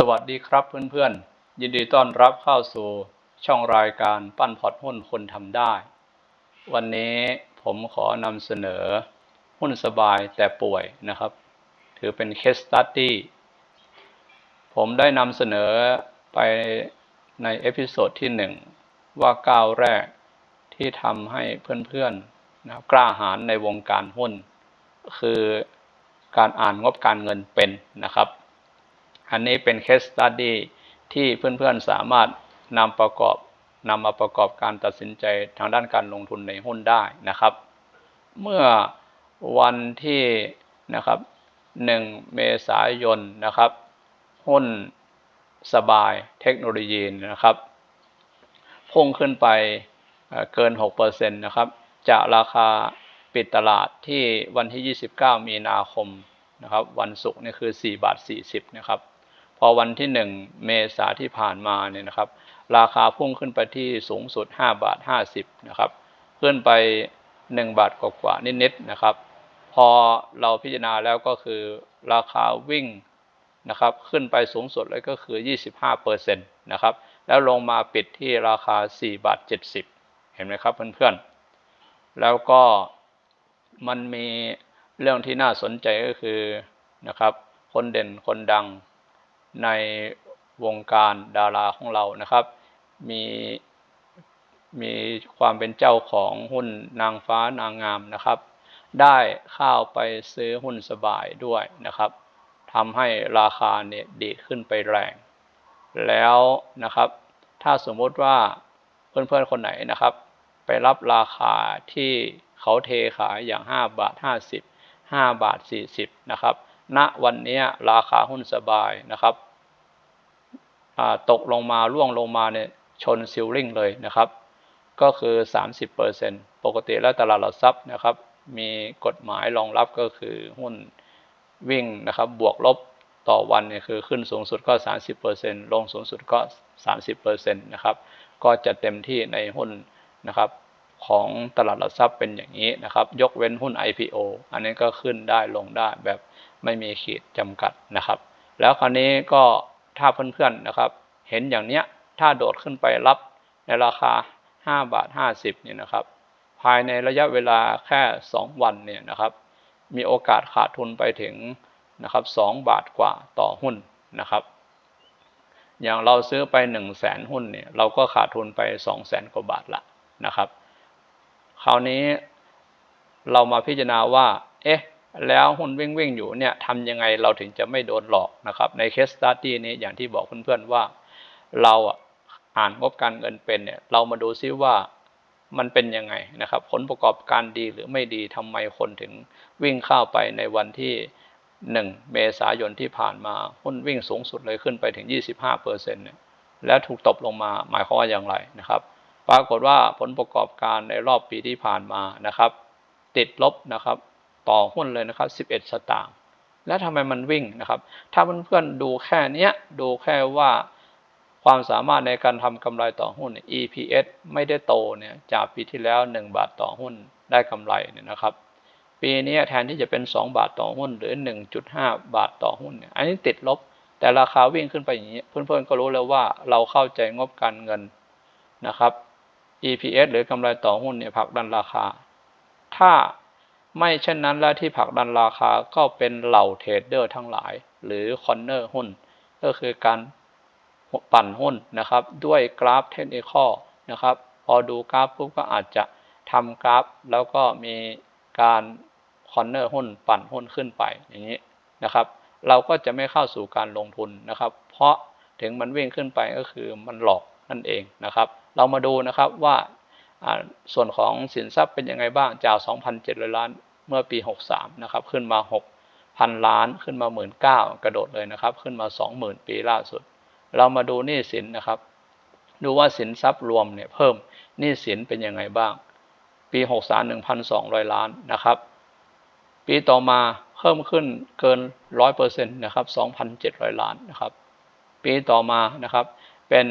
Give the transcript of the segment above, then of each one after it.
สวัสดีครับเพื่อนๆ ยินดีต้อนรับเข้าสู่ช่องรายการปั้นพอร์ตหุ้นคนทำได้ วันนี้ผมขอนำเสนอหุ้นสบายแต่ป่วยนะครับ ถือเป็น case study ผมได้นำเสนอไปในเอพิโซดที่หนึ่งว่าก้าวแรกที่ทำให้เพื่อนๆนะกล้าหาญในวงการหุ้น คือการอ่านงบการเงินเป็นนะครับ อันนี้เป็น case study ที่เพื่อนๆสามารถนำประกอบนำมาประกอบการตัดสินใจทางด้านการลงทุนในหุ้นได้นะครับ เมื่อวันที่นะครับ 1 เมษายนนะครับ หุ้นสบายเทคโนโลยีนะครับ พุ่งขึ้นไปเกิน 6%นะครับ จากราคาปิดตลาดที่วันที่ 29 มีนาคมนะครับ วันศุกร์นี่คือ 4 บาท 40 นะครับ พอวันที่ 1 เมษาที่ผ่านมาเนี่ยนะครับ ราคาพุ่งขึ้นไปที่สูงสุด 5 บาท 50 นะครับ ขึ้นไป 1 บาทกว่าๆนิดๆนะครับ พอเราพิจารณาแล้วก็คือราคาวิ่งนะครับ ขึ้นไปสูงสุดเลยก็คือ 25%นะครับ แล้วลงมาปิดที่ราคา 4 บาท 70 เห็นไหมครับเพื่อนๆ แล้วก็มันมีเรื่องที่น่าสนใจก็คือนะครับ คนเด่นคนดัง ในวงการดาราของเรานะครับ มีมีความเป็นเจ้าของหุ้นนางฟ้านางงามนะครับ ได้เข้าไปซื้อหุ้นสบายด้วยนะครับทำให้ราคาเนี่ยดีขึ้นไปแรง แล้วนะครับ ถ้าสมมติว่าเพื่อนๆคนไหนนะครับ ไปรับราคาที่เขาเทขายอย่าง 5 บาท 50 5 บาท 40นะครับณวันนี้ราคาหุ้นสบายนะครับ ตกลงมาล่วงลงมาเนี่ยชนซิลลิงเลยนะครับ ก็คือ 30%ปกติแล้วตลาดหลักทรัพย์นะครับ มีกฎหมายรองรับก็คือหุ้นวิ่งนะครับบวกลบต่อวันเนี่ยคือขึ้นสูงสุดก็ 30%ลงสูงสุดก็ 30%นะครับก็จะเต็มที่ในหุ้นนะครับของตลาดหลักทรัพย์เป็นอย่างนี้นะครับ ยกเว้นหุ้น IPO อันนี้ก็ขึ้นได้ลงได้แบบไม่มีขีดจำกัดนะครับ แล้วคราวนี้ก็ ถ้าเพื่อนๆนะครับ เห็นอย่างเนี้ยถ้าโดดขึ้นไปรับในราคา 5 บาท 50เนี่ยนะครับ ภายในระยะเวลาแค่ 2 วันเนี่ยนะครับ มีโอกาสขาดทุนไปถึงนะครับ2บาทกว่าต่อหุ้นนะครับ อย่างเราซื้อไป 1 0 0 0 0แสนหุ้นเนี่ยเราก็ขาดทุนไป 2 0 0แสนกว่าบาทละนะครับ คราวนี้เรามาพิจารณาว่า เอ๊ะ แล้วหุ้นวิ่งวิ่งอยู่เนี่ยทำยังไงเราถึงจะไม่โดนหลอกนะครับ ในเคสสตัดดี้นี้อย่างที่บอกเพื่อนๆว่า เราอ่านงบการเงินเป็นเนี่ยเรามาดูซิว่ามันเป็นยังไงนะครับ ผลประกอบการดีหรือไม่ดีทำไมคนถึงวิ่งเข้าไปในวันที่ 1 เมษายนที่ผ่านมาหุ้นวิ่งสูงสุดเลยขึ้นไปถึง 25%เนี่ยแล้วถูกตบลงมาหมายความว่าอย่างไรนะครับ ปรากฏว่าผลประกอบการในรอบปีที่ผ่านมานะครับ ติดลบนะครับ ต่อหุ้นเลยนะครับ 11 สตางค์แล้วทำไมมันวิ่งนะครับ ถ้าเพื่อนๆดูแค่นี้ดูแค่ว่าความสามารถในการทำกำไรต่อหุ้น EPS ไม่ได้โตเนี่ยจากปีที่แล้ว 1 บาทต่อหุ้นได้กำไรเนี่ยนะครับ ปีนี้แทนที่จะเป็น 2 บาทต่อหุ้นหรือ 1.5 บาทต่อหุ้นเนี่ยอันนี้ติดลบแต่ราคาวิ่งขึ้นไปอย่างนี้ เพื่อนๆก็รู้แล้วว่าเราเข้าใจงบการเงินนะครับ EPS หรือกำไรต่อหุ้นเนี่ยผลักดันราคา ถ้า ไม่เช่นนั้นแล้วที่ผลักดันราคาก็เป็นเหล่าเทรดเดอร์ทั้งหลาย หรือคอนเนอร์หุ้น ก็คือการปั่นหุ้นนะครับ ด้วยกราฟเทคนิคนะครับ พอดูกราฟปุ๊บก็อาจจะทำกราฟ แล้วก็มีการคอนเนอร์หุ้นปั่นหุ้นขึ้นไปอย่างนี้นะครับ เราก็จะไม่เข้าสู่การลงทุนนะครับ เพราะถึงมันวิ่งขึ้นไปก็คือมันหลอกนั่นเองนะครับ เรามาดูนะครับว่าส่วนของสินทรัพย์เป็นยังไงบ้างจาก 2,700 ล้าน เมื่อปี 63 นะครับ ขึ้นมา 6,000 ล้าน ขึ้นมา 19,000กระโดดเลยนะครับ ขึ้นมา 20,000 ปีล่าสุด เรามาดูหนี้สินนะครับ ดูว่าสินทรัพย์รวมเนี่ยเพิ่มหนี้สินเป็นยังไงบ้าง ปี 63 1,200 ล้านนะครับ ปีต่อมาเพิ่มขึ้นเกิน 100%นะครับ 2,700 ล้านนะครับ ปีต่อมานะครับเป็น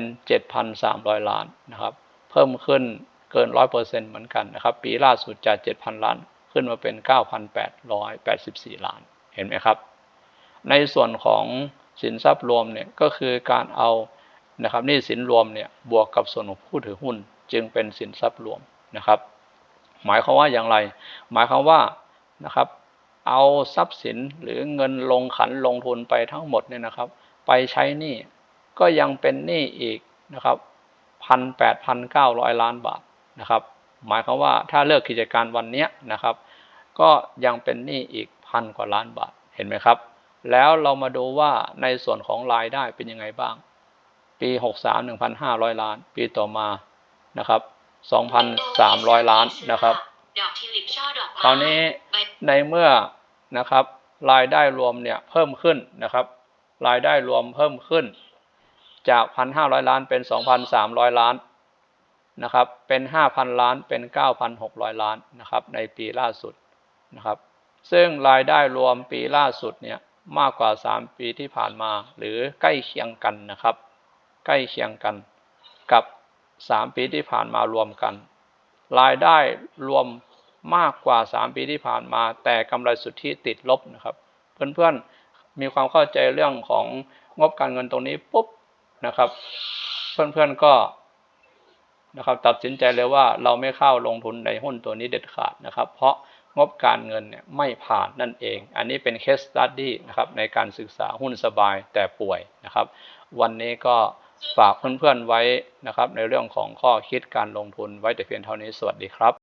7,300 ล้านนะครับ เพิ่มขึ้นเกิน 100%เหมือนกันนะครับ ปีล่าสุดจาก 7,000 ล้าน ขึ้นมาเป็น 9,884 ล้าน เห็นไหมครับ ในส่วนของสินทรัพย์รวมเนี่ยก็คือการเอานะครับนี้สินรวมเนี่ยบวกกับส่วนของผู้ถือหุ้น จึงเป็นสินทรัพย์รวมนะครับ หมายความว่าอย่างไร หมายความว่านะครับเอาทรัพย์สินหรือเงินลงขันลงทุนไปทั้งหมดเนี่ยนะครับ ไปใช้หนี้ก็ยังเป็นหนี้อีกนะครับพันแปดพันเก้าร้อยล้านบาทนะครับ หมายความว่าถ้าเลิกกิจการวันนี้นะครับ ก็ยังเป็นหนี้อีกพันกว่าล้านบาทเห็นไหมครับ แล้วเรามาดูว่าในส่วนของรายได้เป็นยังไงบ้าง ปี 63 1,500 ล้าน ปีต่อมานะครับ 2,300 ล้านนะครับดอกทิวลิปช่อดอกไม้คราวนี้ใบในเมื่อนะครับรายได้รวมเนี่ยเพิ่มขึ้นนะครับ รายได้รวมเพิ่มขึ้น จาก 1,500 ล้านเป็น 2,300 ล้าน นะครับเป็น 5,000 ล้านเป็น 9,600 ล้านนะครับในปีล่าสุดนะครับซึ่งรายได้รวมปีล่าสุดเนี่ยมากกว่า 3 ปีที่ผ่านมา หรือใกล้เคียงกันนะครับ ใกล้เคียงกันกับ 3 ปีที่ผ่านมารวมกัน รายได้รวมมากกว่า 3 ปีที่ผ่านมา แต่กำไรสุทธิติดลบนะครับเพื่อนๆมีความเข้าใจเรื่องของงบการเงินตรงนี้ปุ๊บนะครับ เพื่อนๆก็ นะครับ ตัดสินใจเลยว่าเราไม่เข้าลงทุนในหุ้นตัวนี้เด็ดขาดนะครับ เพราะงบการเงินเนี่ยไม่ผ่านนั่นเอง อันนี้เป็นเคสตัดดี้นะครับในการศึกษาหุ้นสบายแต่ป่วยนะครับ วันนี้ก็ฝากเพื่อนๆไว้นะครับ ในเรื่องของข้อคิดการลงทุนไว้แต่เพียงเท่านี้สวัสดีครับ